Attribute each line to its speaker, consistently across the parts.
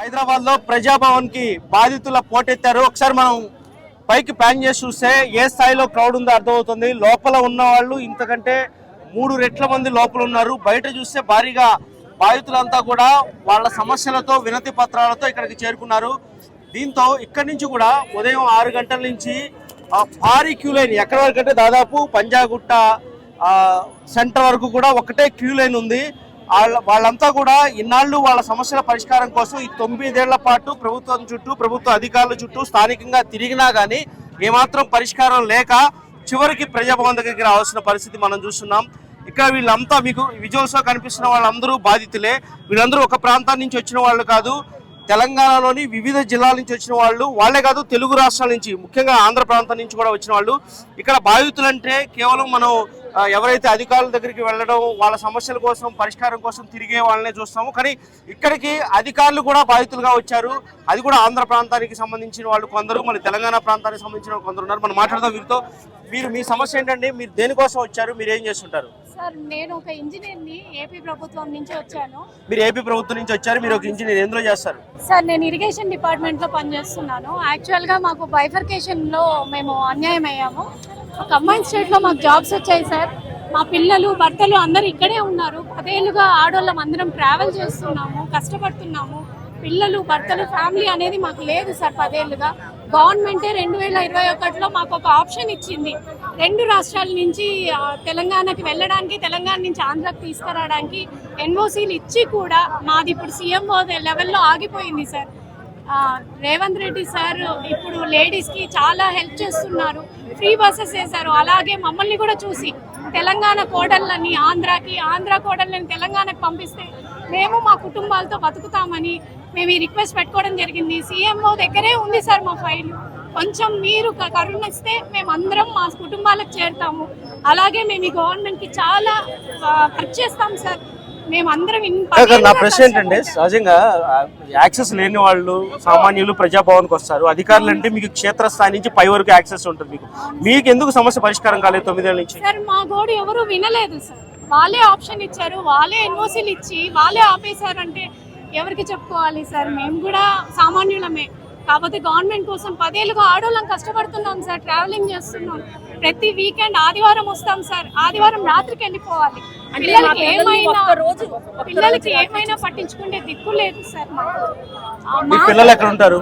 Speaker 1: హైదరాబాద్లో ప్రజాభవన్కి బాధితుల పోటెత్తారు. ఒకసారి మనం పైకి ప్యాన్ చేసి చూస్తే ఏ స్థాయిలో క్రౌడ్ ఉందో అర్థమవుతుంది. లోపల ఉన్న వాళ్ళు ఇంతకంటే మూడు రెట్ల మంది లోపల ఉన్నారు. బయట చూస్తే భారీగా బాధితులంతా కూడా వాళ్ళ సమస్యలతో వినతి పత్రాలతో ఇక్కడికి చేరుకున్నారు. దీంతో ఇక్కడి నుంచి కూడా ఉదయం ఆరు గంటల నుంచి భారీ క్యూ లైన్ ఎక్కడి వరకు అంటే దాదాపు పంజాగుట్ట సెంటర్ వరకు కూడా ఒకటే క్యూ లైన్ ఉంది. వాళ్ళ వాళ్ళంతా కూడా ఇన్నాళ్ళు వాళ్ళ సమస్యల పరిష్కారం కోసం ఈ తొమ్మిదేళ్ళ పాటు ప్రభుత్వం చుట్టూ ప్రభుత్వ అధికారుల చుట్టూ స్థానికంగా తిరిగినా కానీ ఏమాత్రం పరిష్కారం లేక చివరికి ప్రజాభవన్ దగ్గరికి రావాల్సిన పరిస్థితి మనం చూస్తున్నాం. ఇక్కడ వీళ్ళంతా మీకు విజయోత్సవం కనిపిస్తున్న వాళ్ళందరూ బాధితులే. వీళ్ళందరూ ఒక ప్రాంతం నుంచి వచ్చిన వాళ్ళు కాదు. తెలంగాణలోని వివిధ జిల్లాల నుంచి వచ్చిన వాళ్ళు. వాళ్ళే కాదు తెలుగు రాష్ట్రాల నుంచి ముఖ్యంగా ఆంధ్ర ప్రాంతం నుంచి కూడా వచ్చిన వాళ్ళు. ఇక్కడ బాధితులంటే కేవలం మనం ఎవరైతే అధికారుల దగ్గరికి వెళ్ళడం వాళ్ళ సమస్యల కోసం పరిష్కారం కోసం తిరిగే వాళ్ళనే చూస్తాము. కానీ ఇక్కడికి అధికారులు కూడా బాధితులుగా వచ్చారు. అది కూడా ఆంధ్ర ప్రాంతానికి సంబంధించిన వాళ్ళు కొందరు మన తెలంగాణ ప్రాంతానికి సంబంధించిన వాళ్ళు కొందరు ఉన్నారు. మనం మాట్లాడదాం వీరితో. మీరు మీ సమస్య ఏంటండి? మీరు దేనికోసం వచ్చారు? మీరు ఏం చేస్తుంటారు?
Speaker 2: సార్ నేను ఒక ఇంజనీర్ని ఏపీ ప్రభుత్వం నుంచి వచ్చాను.
Speaker 1: మీరు ఏపీ ప్రభుత్వం నుంచి వచ్చారు. మీరు ఒక ఇంజనీర్. ఎందులో చేస్తారు?
Speaker 2: సార్ నేను ఇరిగేషన్ డిపార్ట్మెంట్లో పనిచేస్తున్నాను. యాక్చువల్గా మాకు బైఫర్కేషన్లో మేము అన్యాయం అయ్యాము కంబైన్ స్టేట్లో మాకు జాబ్స్ వచ్చాయి సార్. మా పిల్లలు భర్తలు అందరూ ఇక్కడే ఉన్నారు. పదేళ్ళుగా ఆడోళ్ళం అందరం ట్రావెల్ చేస్తున్నాము కష్టపడుతున్నాము. పిల్లలు భర్తలు ఫ్యామిలీ అనేది మాకు లేదు సార్ పదేళ్ళుగా. గవర్నమెంటే రెండు వేల ఇరవై ఒకటిలో మాకు ఒక ఆప్షన్ ఇచ్చింది. రెండు రాష్ట్రాల నుంచి తెలంగాణకి వెళ్ళడానికి తెలంగాణ నుంచి ఆంధ్రాకి తీసుకురావడానికి ఎన్ఓసీలు ఇచ్చి కూడా మాది ఇప్పుడు సీఎంఓ లెవెల్లో ఆగిపోయింది సార్. రేవంత్ రెడ్డి సార్ ఇప్పుడు లేడీస్కి చాలా హెల్ప్ చేస్తున్నారు. ఫ్రీ బస్సెస్ వేశారు. అలాగే మమ్మల్ని కూడా చూసి తెలంగాణ కోడళ్ళని ఆంధ్రాకి ఆంధ్ర కోడళ్ళని తెలంగాణకు పంపిస్తే మేము మా కుటుంబాలతో బతుకుతామని మేము ఈ రిక్వెస్ట్ పెట్టుకోవడం జరిగింది. సీఎంఓ దగ్గరే ఉంది సార్ మా ఫైల్ కొంచెం మీరు క- కరుణిస్తే మేము అందరం మా కుటుంబాలకు చేరుతాము. అలాగే మేము ఈ గవర్నమెంట్కి చాలా ఖర్చు చేస్తాం సార్.
Speaker 1: నా ప్రశ్న ఏంటంటే సహజంగా యాక్సెస్ లేని వాళ్ళు సామాన్యులు ప్రజాభవన్కి వస్తారు. అధికారులు అంటే మీకు క్షేత్రస్థాయి నుంచి పై వరకు యాక్సెస్ ఉంటుంది మీకు. మీకు ఎందుకు సమస్య పరిష్కారం కాలేదు తొమ్మిదేళ్ళ నుంచి?
Speaker 2: సార్ మా గోడు ఎవరు వినలేదు సార్. వాళ్ళే ఆప్షన్ ఇచ్చారు వాళ్ళే ఎన్ఓసీలు ఇచ్చి వాళ్ళే ఆపేశారంటే ఎవరికి చెప్పుకోవాలి సార్? మేము కూడా సామాన్యులమే. కాకపోతే గవర్నమెంట్ కోసం పదేళ్ళుగా ఆడోళ్ళం కష్టపడుతున్నాం సార్ ట్రావెలింగ్ చేస్తున్నాం. ప్రతి వీకెండ్ ఆదివారం వస్తాం సార్. ఆదివారం రాత్రికి వెళ్ళిపోవాలి. పిల్లలకి ఏమైనా పిల్లలకి ఏమైనా పట్టించుకుంటే దిక్కు లేదు సార్ మాకు.
Speaker 1: మీ పిల్లలు ఎక్కడ ఉంటారు?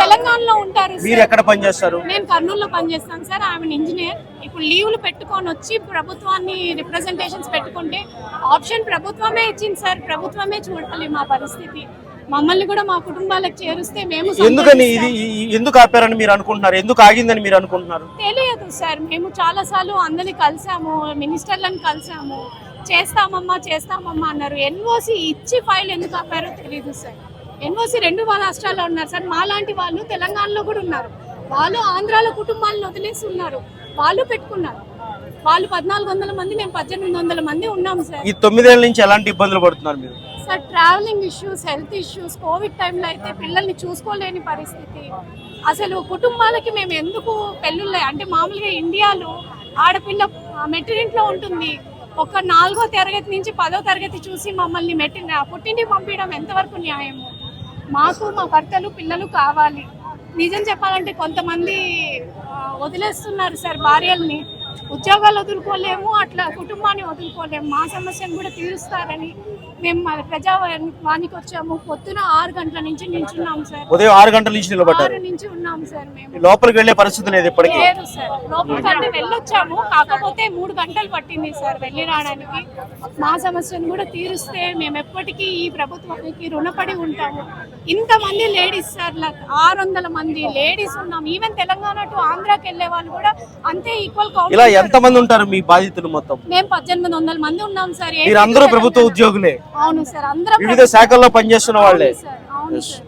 Speaker 2: తెలంగాణలో ఉంటారు
Speaker 1: మీరు ఎక్కడ పనిచేస్తారు?
Speaker 2: నేను కర్నూలులో పనిచేస్తాను సార్. ఆమె ఇంజనీర్. ఇప్పుడు లీవ్లు పెట్టుకొని వచ్చి ప్రభుత్వాన్ని రిప్రజెంటేషన్స్ పెట్టుకుంటే ఆప్షన్ ప్రభుత్వమే ఇచ్చింది సార్. ప్రభుత్వమే చూడాలి మా పరిస్థితి. మమ్మల్ని కూడా మా కుటుంబాలకు చేరుస్తే మేము
Speaker 1: ఎందుకని ఇది ఎందుకు ఆపారని మీరు అనుకుంటున్నారు? ఎందుకు ఆగిందని మీరు అనుకుంటున్నారు?
Speaker 2: తెలియదు సార్. మేము చాలా సార్లు అందరిని కలిసాము మినిస్టర్లను కలిసాము. చేస్తామమ్మా చేస్తామమ్మా అన్నారు. ఎన్ఓసి ఇచ్చి ఫైల్ ఎందుకు ఆపారో తెలియదు సార్. ఎన్ఓసి రెండు మా రాష్ట్రాల్లో ఉన్నారు సార్. మాలాంటి వాళ్ళు తెలంగాణలో కూడా ఉన్నారు. వాళ్ళు ఆంధ్రాలో కుటుంబాలను వదిలేసి ఉన్నారు. వాళ్ళు పెట్టుకున్నారు. వాళ్ళు పద్నాలుగు వందల మంది మేము పద్దెనిమిది వందల మంది ఉన్నాం సార్.
Speaker 1: ఈ తొమ్మిదేళ్ళ నుంచి ఎలాంటి ఇబ్బందులు పడుతున్నారు మీరు?
Speaker 2: Sir travelling issues health issues covid టైంలో అయితే పిల్లల్ని చూసుకోలేని పరిస్థితి. అసలు కుటుంబాలకి మేము ఎందుకు పెళ్ళిళ్ళ? అంటే మామూలుగా ఇండియాలో ఆడపిల్ల మెట్టినింట్లో ఉంటుంది. ఒక నాలుగో తరగతి నుంచి పదో తరగతి చూసి మమ్మల్ని మెట్టి పుట్టింటికి పంపించడం ఎంతవరకు న్యాయము? మాకు మా భర్తలు పిల్లలు కావాలి. నిజం చెప్పాలంటే కొంతమంది వదిలేస్తున్నారు సార్ భార్యల్ని. ఉద్యోగాలు వదులుకోలేము అట్లా కుటుంబాన్ని వదులుకోలేము మా సమస్యను కూడా తీరుస్తారని మేము మన ప్రజావానికి వచ్చాము. పొద్దున ఆరు గంటల నుంచి నించున్నాం సార్.
Speaker 1: ఉదయం ఆరు గంటల నుంచి నిలబడ్డారు.
Speaker 2: ఆరు నుంచి ఉన్నాం సార్ మేము.
Speaker 1: లోపలికి వెళ్ళే పరిస్థితి లేదు ఇప్పటికీ.
Speaker 2: లేదు సార్. లోపలికంటే వెళ్ళొచ్చాము. కాకపోతే మూడు గంటలు పట్టింది సార్ వెళ్ళి రావడానికి. మా సమస్యను కూడా తీరుస్తే మేము ఎప్పటికీ ఈ ప్రభుత్వానికి రుణపడి ఉంటాము. ఇంతమంది లేడీస్ సార్ ఆరు వందల మంది లేడీస్ ఉన్నాం. ఈవెన్ తెలంగాణ టు ఆంధ్రాకి వెళ్ళే వాళ్ళు కూడా అంతే ఈక్వల్
Speaker 1: ఇలా ఎంత మంది ఉంటారు మీ బాధితులు మొత్తం?
Speaker 2: మేము పద్దెనిమిది వందల మంది ఉన్నాం సార్. ఏ
Speaker 1: ప్రభుత్వ ఉద్యోగులే.
Speaker 2: అవును సార్ అందరం
Speaker 1: వివిధ శాఖల్లో పనిచేస్తున్న వాళ్ళే.
Speaker 2: అవును సార్.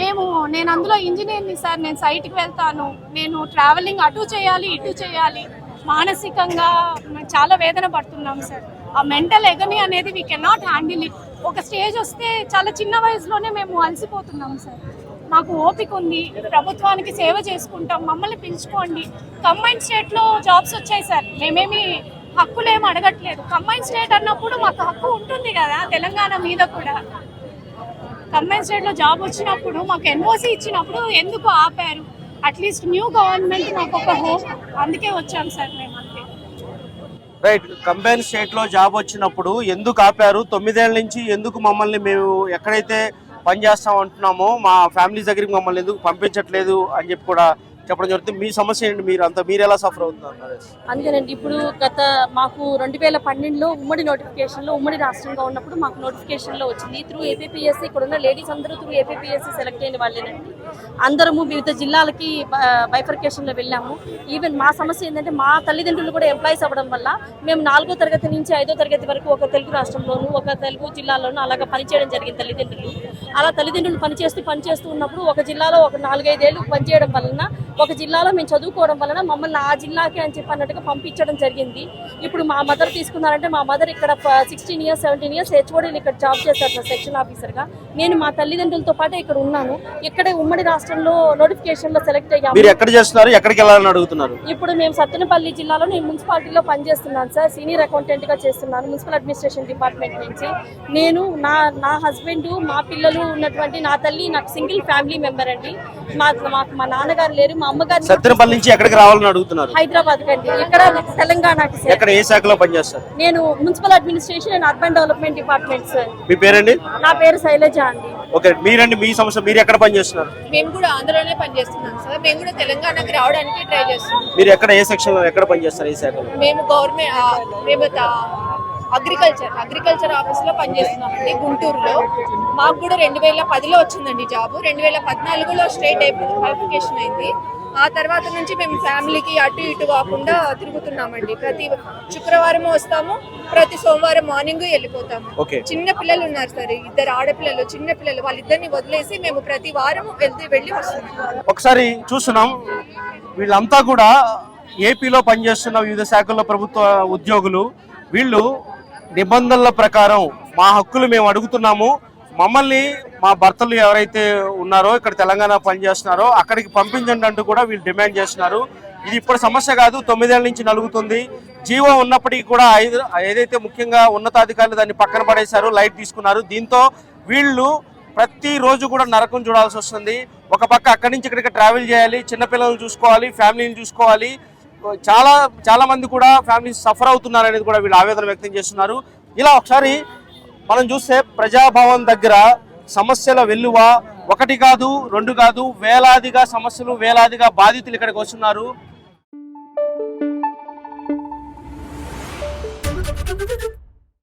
Speaker 2: మేము నేను అందులో ఇంజనీర్ని సార్ నేను సైట్కి వెళ్తాను. నేను ట్రావెలింగ్ అటు చేయాలి ఇటు చేయాలి. మానసికంగా చాలా వేదన పడుతున్నాం సార్. ఆ మెంటల్ ఎగని అనేది వీ కెనాట్ హ్యాండిల్ ఇట్ ఒక స్టేజ్ వస్తే చాలా చిన్న వయసులోనే మేము అలసిపోతున్నాం సార్. మాకు ఓపిక ఉంది. ప్రభుత్వానికి సేవ చేసుకుంటాం. మమ్మల్ని పిలుచుకోండి. కంబైన్ స్టేట్లో జాబ్స్ వచ్చాయి సార్. మేమేమి హక్కులు ఏమి అడగట్లేదు. కంబైన్ స్టేట్ అన్నప్పుడు మాకు హక్కు ఉంటుంది కదా తెలంగాణ మీద కూడా. కంబైన్ స్టేట్లో జాబ్ వచ్చినప్పుడు మాకు ఎన్ఓసి ఇచ్చినప్పుడు ఎందుకు ఆపారు? అట్లీస్ట్ న్యూ గవర్నమెంట్ మాకు ఒక హోప్ అందుకే వచ్చాం సార్ మేము అంతే.
Speaker 1: రైట్ కంబైన్ స్టేట్లో జాబ్ వచ్చినప్పుడు ఎందుకు ఆపారు? తొమ్మిదేళ్ళ నుంచి ఎందుకు మమ్మల్ని మేము ఎక్కడైతే పనిచేస్తాం అంటున్నామో మా ఫ్యామిలీ దగ్గరికి మమ్మల్ని ఎందుకు పంపించట్లేదు అని చెప్పి కూడా చెప్పడం జరుగుతుంది. మీ సమస్య ఏంటి? మీరు అంత మీరు ఎలా సఫర్ అవుతున్నారు
Speaker 3: అంతేనండి ఇప్పుడు గత మాకు రెండు వేల పన్నెండులో ఉమ్మడి నోటిఫికేషన్లో ఉమ్మడి రాష్ట్రంగా ఉన్నప్పుడు మాకు నోటిఫికేషన్లో వచ్చింది. త్రూ ఏపీఎస్సీ ఇక్కడ ఉన్న లేడీస్ అందరూ త్రూ ఏపీఎస్సీ సెలెక్ట్ అయిన వాళ్ళేనండి. అందరము వివిధ జిల్లాలకి బైఫర్కేషన్లో వెళ్ళాము. ఈవెన్ మా సమస్య ఏంటంటే మా తల్లిదండ్రులు కూడా ఎంప్లాయీస్ అవ్వడం వల్ల మేము నాలుగో తరగతి నుంచి ఐదో తరగతి వరకు ఒక తెలుగు రాష్ట్రంలోనూ ఒక తెలుగు జిల్లాలోనూ అలాగా పనిచేయడం జరిగింది తల్లిదండ్రులు. అలా తల్లిదండ్రులు పనిచేస్తూ పనిచేస్తూ ఉన్నప్పుడు ఒక జిల్లాలో ఒక నాలుగైదేళ్ళు పనిచేయడం వలన ఒక జిల్లాలో మేము చదువుకోవడం వలన మమ్మల్ని ఆ జిల్లాకి అని చెప్పి అన్నట్టుగా పంపించడం జరిగింది. ఇప్పుడు మా మదర్ తీసుకున్నారంటే మా మదర్ ఇక్కడ సిక్స్టీన్ ఇయర్స్ సెవెంటీన్ ఇయర్స్ హెచ్ఓడీలు ఇక్కడ జాబ్ చేస్తారు సార్ సెక్షన్ ఆఫీసర్గా. నేను మా తల్లిదండ్రులతో పాటు ఇక్కడ ఉన్నాను. ఇక్కడే ఉమ్మడి రాష్ట్రంలో నోటిఫికేషన్లో సెలెక్ట్ అయ్యాము.
Speaker 1: మీరు ఎక్కడ చేస్తున్నారు? ఎక్కడికి వెళ్ళాలని అడుగుతున్నారు?
Speaker 3: ఇప్పుడు మేము సత్తెనపల్లి జిల్లాలో నేను మున్సిపాలిటీలో పనిచేస్తున్నాను సార్. సీనియర్ అకౌంటెంట్గా చేస్తున్నాను మున్సిపల్ అడ్మినిస్ట్రేషన్ డిపార్ట్మెంట్ నుంచి. నేను నా నా హస్బెండ్ మా పిల్లలు ఉన్నటువంటి నా తల్లి నాకు సింగిల్ ఫ్యామిలీ మెంబర్ అండి. మా మాకు మా నాన్నగారు లేరు మా అమ్మగారు
Speaker 1: సత్తెనపల్లి నుంచి ఎక్కడికి రావాలని అడుగుతున్నారు?
Speaker 3: హైదరాబాద్ కండి ఇక్కడ తెలంగాణకి సార్.
Speaker 1: ఎక్కడ ఏ శాఖలో పనిచేస్తారు?
Speaker 3: నేను municipal administration and urban development department sir.
Speaker 1: మీ పేరండి?
Speaker 3: నా పేరు శైలజ అండి.
Speaker 1: ఓకే మీరండి మీ సమస్య మీరు ఎక్కడ పనిచేస్తున్నారు?
Speaker 4: మేము కూడా ఆంధ్రలోనే పనిచేస్తున్నాం సార్. మేము కూడా తెలంగాణకి రావడానికి ట్రై చేస్తున్నాం.
Speaker 1: మీరు ఎక్కడ ఏ సెక్షన్లో ఎక్కడ పనిచేస్తారు ఏ శాఖలో?
Speaker 4: మేము గవర్నమెంట్ మేము అగ్రికల్చర్ అగ్రికల్చర్ ఆఫీస్లో పనిచేస్తున్నామండి గుంటూరులో. మాకు కూడా రెండు వేల పదిలో వచ్చిందండి జాబ్. రెండు వేల పద్నాలుగులో స్టేట్ క్వాలిఫికేషన్ అయింది. ఆ తర్వాత నుంచి మేము ఫ్యామిలీకి అటు ఇటు కాకుండా తిరుగుతున్నామండి. ప్రతి శుక్రవారం వస్తాము ప్రతి సోమవారం మార్నింగ్ వెళ్ళిపోతాము.
Speaker 1: ఓకే.
Speaker 4: చిన్న పిల్లలు ఉన్నారు సార్ ఇద్దరు ఆడపిల్లలు చిన్న పిల్లలు వాళ్ళిద్దరిని వదిలేసి మేము ప్రతి వారం వెళ్తే వెళ్ళి వస్తున్నాం.
Speaker 1: ఒకసారి చూస్తున్నాం వీళ్ళంతా కూడా ఏపీలో పనిచేస్తున్న వివిధ శాఖల్లో ప్రభుత్వ ఉద్యోగులు వీళ్ళు నిబంధనల ప్రకారం మా హక్కులు మేము అడుగుతున్నాము మమ్మల్ని మా భర్తలు ఎవరైతే ఉన్నారో ఇక్కడ తెలంగాణ పనిచేస్తున్నారో అక్కడికి పంపించండి అంటూ కూడా వీళ్ళు డిమాండ్ చేస్తున్నారు. ఇది ఇప్పుడు సమస్య కాదు తొమ్మిదేళ్ళ నుంచి నలుగుతుంది. జీవో ఉన్నప్పటికీ కూడా ఐదు ఏదైతే ముఖ్యంగా ఉన్నతాధికారులు దాన్ని పక్కన పడేశారు లైట్ తీసుకున్నారు. దీంతో వీళ్ళు ప్రతిరోజు కూడా నరకం చూడాల్సి వస్తుంది. ఒక పక్క అక్కడి నుంచి ఇక్కడికి ట్రావెల్ చేయాలి చిన్నపిల్లలను చూసుకోవాలి ఫ్యామిలీని చూసుకోవాలి. చాలా చాలామంది కూడా ఫ్యామిలీ సఫర్ అవుతున్నారు అనేది కూడా వీళ్ళు ఆవేదన వ్యక్తం చేస్తున్నారు. ఇలా ఒకసారి మనం చూస్తే ప్రజాభవన్ దగ్గర సమస్యల వెల్లువ ఒకటి కాదు రెండు కాదు వేలాదిగా సమస్యలు వేలాదిగా బాధితులు ఇక్కడికి వస్తున్నారు.